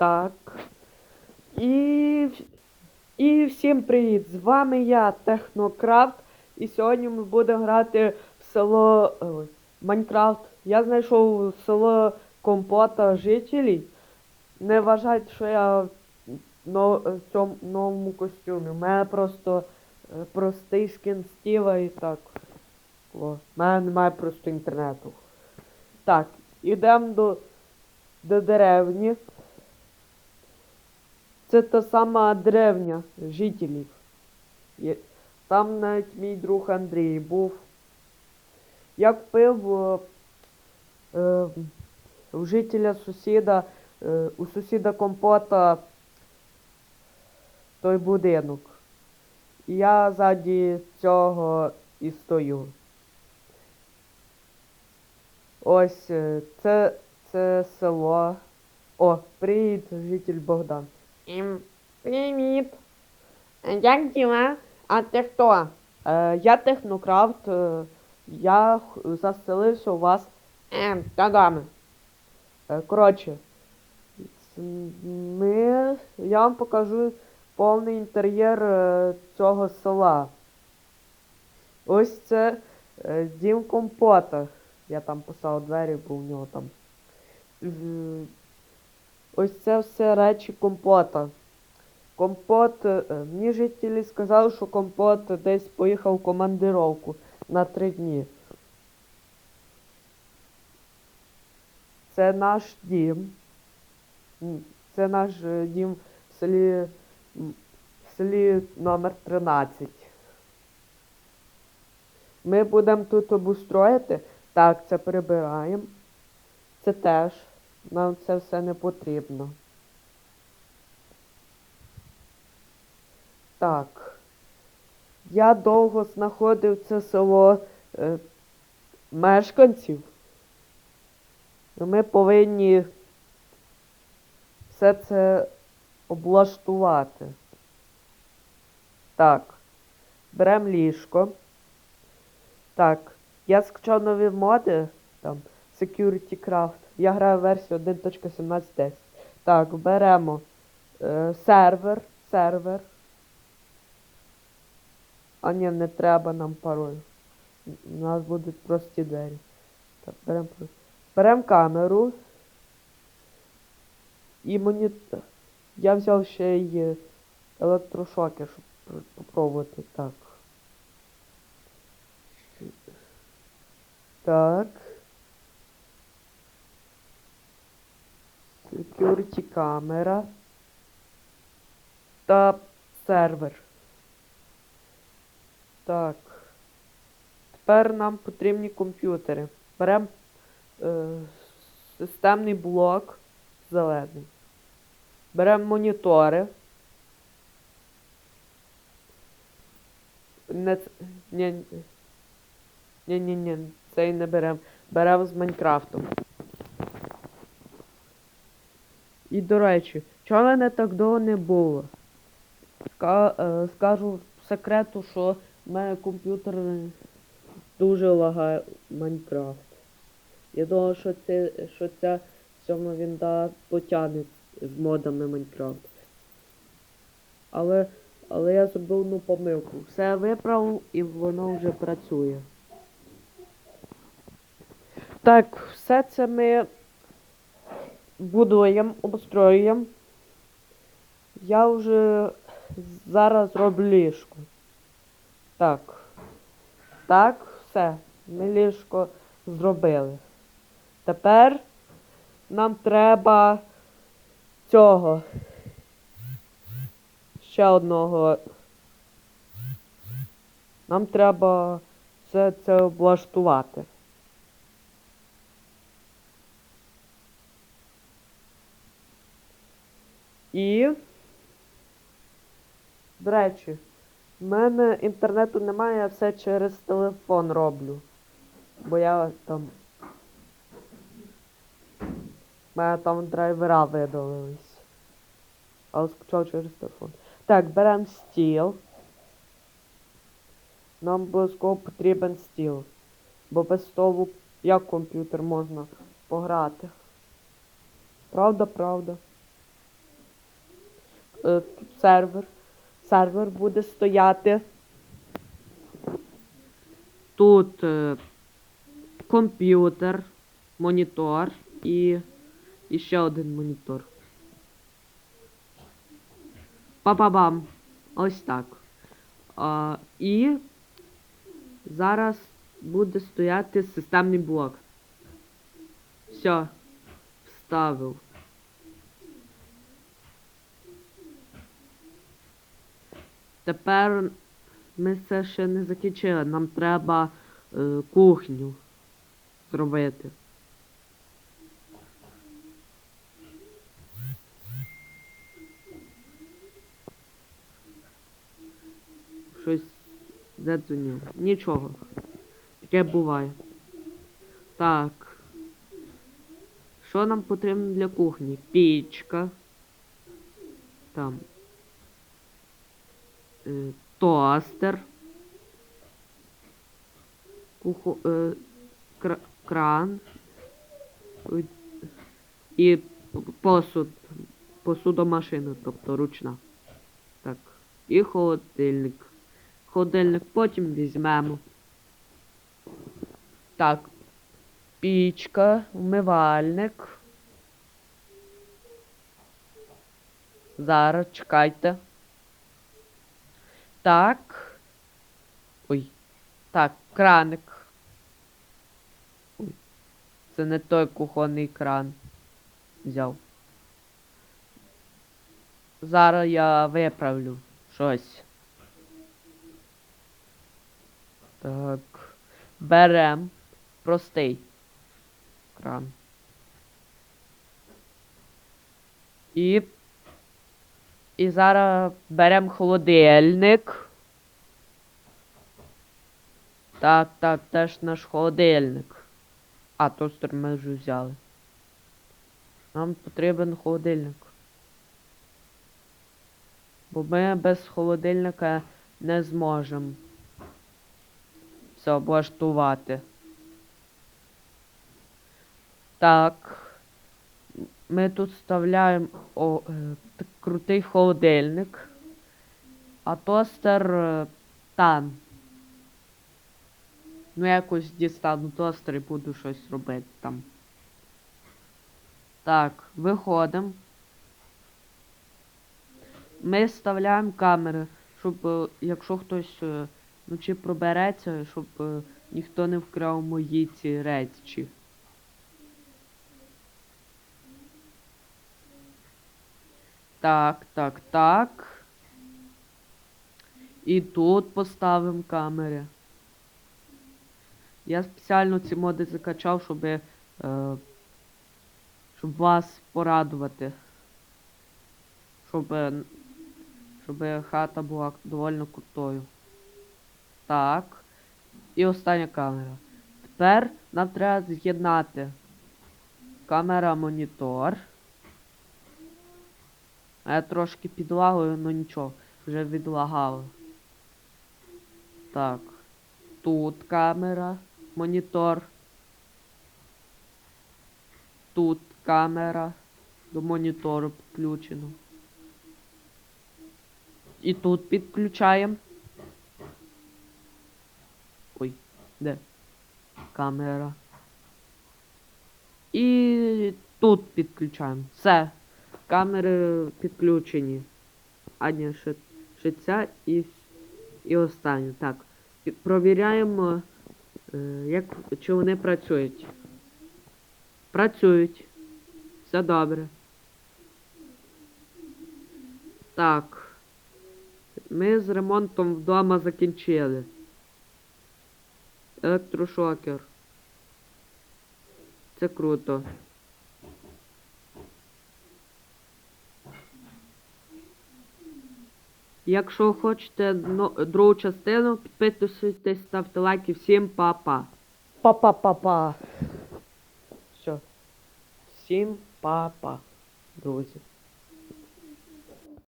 Так. І, і всім привіт! З вами я, Технокрафт. І сьогодні ми будемо грати в село Майнкрафт. Я знайшов село Компота жителів. Не вважайте, що я в цьому новому костюмі. У мене просто е, простий скін Стіва і так. В мене немає просто інтернету. Так, ідемо до, до деревні. Це та сама деревня жителів. Там навіть мій друг Андрій був. Я купив е, е, у жителя сусіда, е, у сусіда компота той будинок. І я ззаді цього і стою. Ось е, це, це село. О, привіт, житель Богдан. Привіт. Е, Як діла? А ти хто? Е, я технокрафт. Е, я заселився у вас. Та добре. Е, коротше, ми, я вам покажу повний інтер'єр е, цього села. Ось це е, дім компота. Я там поставив двері, бо у нього там. Ось це все речі компота. Компот. е, Мені жителі сказали, що компот десь поїхав в командировку на три дні. Це наш дім. Це наш е, дім в селі, в селі номер 13. Ми будемо тут обустроїти. Так, це прибираємо. Це теж. Нам це все не потрібно. Так. Я довго знаходив це село е, мешканців. Ми повинні все це облаштувати. Так. Беремо ліжко. Так. Я скачав нові моди. Там. Security Craft. Я граю версію 1.1710. Так, беремо е, сервер. Сервер. А ні, не треба нам пароль. У нас будуть прості двері. Так, беремо. Беремо камеру. І мені. Я взяв ще й електрошоки, щоб пр- попробувати. Так. Так. Security камера. Та сервер. Так. Тепер нам потрібні комп'ютери. Беремо е, системний блок зелений. Беремо монітори. Не, ні, ні, ні, ні, цей не беремо. Беремо з Майнкрафтом. І до речі, чого мене так довго не було? Е, скажу секрету, що мене комп'ютер дуже лагає Майнкрафт. Я думав, що це що ця сьома вінда потягне з модами Майнкрафт. Але але я зробив одну помилку. Все виправив і воно вже працює. Так, все це ми будуємо, обстроюємо. Я вже зараз роблю ліжко. Так. Так, все. Ми ліжко зробили. Тепер нам треба цього. Ще одного. Нам треба все це облаштувати. І. До речі, в мене інтернету немає, я все через телефон роблю. Бо я там. У мене там драйвера видалились. Але скачав через телефон. Так, беремо стіл. Нам обов'язково потрібен стіл. Бо без столу як комп'ютер можна пограти. Правда, правда. Е, сервер. Сервер буде стояти. Тут е, комп'ютер, монітор і, і ще один монітор. Па-па-бам. Ось так. А, і зараз буде стояти системний блок. Все. Вставив. Тепер ми це ще не закінчили. Нам треба е, кухню зробити. Щось задзвонив. Нічого. Таке буває. Так. Що нам потрібно для кухні? Пічка. Там. Е, тостер. Кухо, е, кра, кран. І посуд. Посудомашина, тобто ручна. Так. І холодильник. Холодильник потім візьмемо. Так. Пічка, умивальник. Зараз чекайте. Так. Ой. Так, краник. Ой. Це не той кухонний кран. Взяв. Зараз я виправлю щось. Так. Берем простий кран. І. І зараз берем холодильник. Так, так, теж наш холодильник. А, тостер ми вже взяли. Нам потрібен холодильник. Бо ми без холодильника не зможемо все облаштувати. Так. Ми тут вставляємо о, е, крутий холодильник. А тостер е, там. Ну, якось дістану тостер і буду щось робити там. Так, виходимо. Ми вставляємо камери, щоб е, якщо хтось е, вночі пробереться, щоб ніхто не вкрав мої ці речі. Так, так, так. І тут поставимо камери. Я спеціально ці моди закачав, щоб, е, щоб вас порадувати. Щоб, е, щоб хата була доволі крутою. Так. І остання камера. Тепер нам треба з'єднати камера монітор. Я трошки підлагою, ну нічого, вже відлагало. Так. Тут камера, монітор. Тут камера до монітору підключено. І тут підключаємо. Ой, де? Камера. І тут підключаємо. Все. Камери підключені. А ні, ще, ще ця і, і останню. Так. Провіряємо, е, як, чи вони працюють. Працюють. Все добре. Так. Ми з ремонтом вдома закінчили. Електрошокер. Це круто. Якщо хочете другу частину, підписуйтесь, ставте лайки. Всім па-па. Па-па-па-па. Все. Всім па-па, друзі.